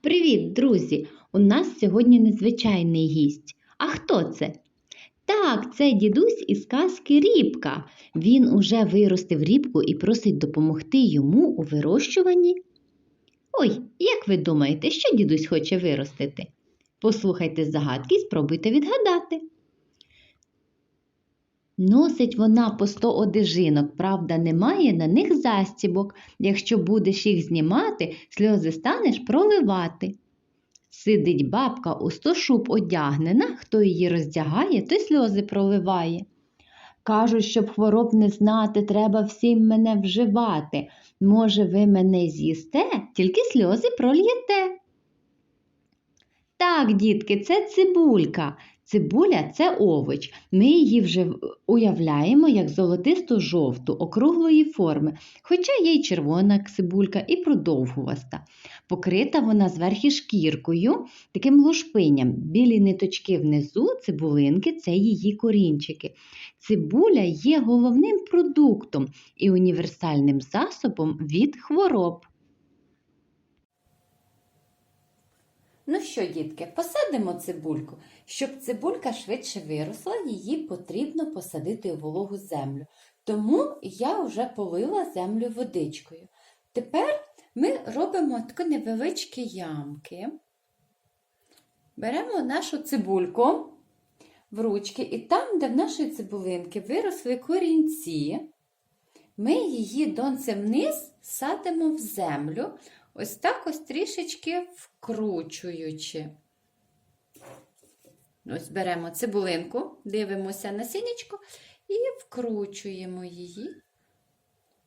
Привіт, друзі! У нас сьогодні незвичайний гість. А хто це? Так, це дідусь із казки Рібка. Він уже виростив рібку і просить допомогти йому у вирощуванні. Ой, як ви думаєте, що дідусь хоче виростити? Послухайте загадки і спробуйте відгадати. Носить вона по сто одежинок, правда, немає на них застібок. Якщо будеш їх знімати, сльози станеш проливати. Сидить бабка у сто шуб одягнена, хто її роздягає, той сльози проливає. Кажуть, щоб хвороб не знати, треба всім мене вживати. Може, ви мене з'їсте, тільки сльози прольєте. Так, дітки, це цибулька. Цибуля це овоч. Ми її вже уявляємо як золотисто-жовту, округлої форми, хоча є й червона цибулька і продовгуваста. Покрита вона зверху шкіркою, таким лушпиням. Білі ниточки внизу, цибулинки це її корінчики. Цибуля є головним продуктом і універсальним засобом від хвороб. Що, дітки, посадимо цибульку. Щоб цибулька швидше виросла, її потрібно посадити у вологу землю. Тому я вже полила землю водичкою. Тепер ми робимо такі невеличкі ямки. Беремо нашу цибульку в ручки, і там, де в нашої цибулинки виросли корінці, ми її донцем вниз садимо в землю, ось так ось трішечки вкручуючи. Ось беремо цибулинку, дивимося на сінечко і вкручуємо її.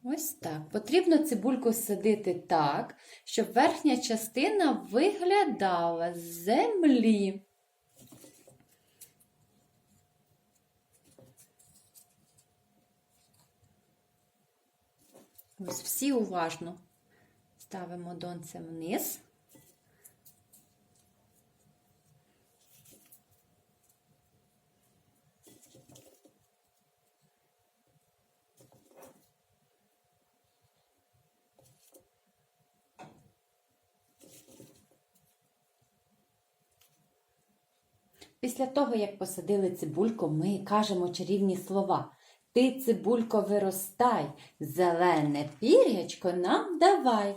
Ось так. Потрібно цибульку садити так, щоб верхня частина виглядала з землі. Ось всі уважно ставимо донцем вниз. Після того, як посадили цибульку, ми кажемо чарівні слова. Ти, цибулько, виростай, зелене пір'ячко нам давай.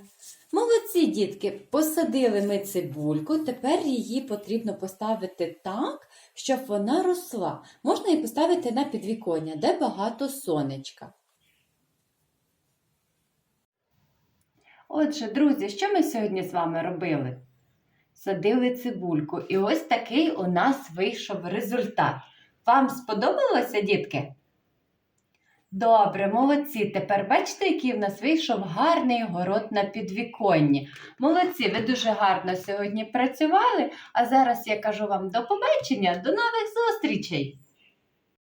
Молодці, дітки, посадили ми цибульку, тепер її потрібно поставити так, щоб вона росла. Можна її поставити на підвіконня, де багато сонечка. Отже, друзі, що ми сьогодні з вами робили? Садили цибульку, і ось такий у нас вийшов результат. Вам сподобалося, дітки? Добре, молодці. Тепер бачите, який в нас вийшов гарний город на підвіконні. Молодці, ви дуже гарно сьогодні працювали. А зараз я кажу вам до побачення, до нових зустрічей!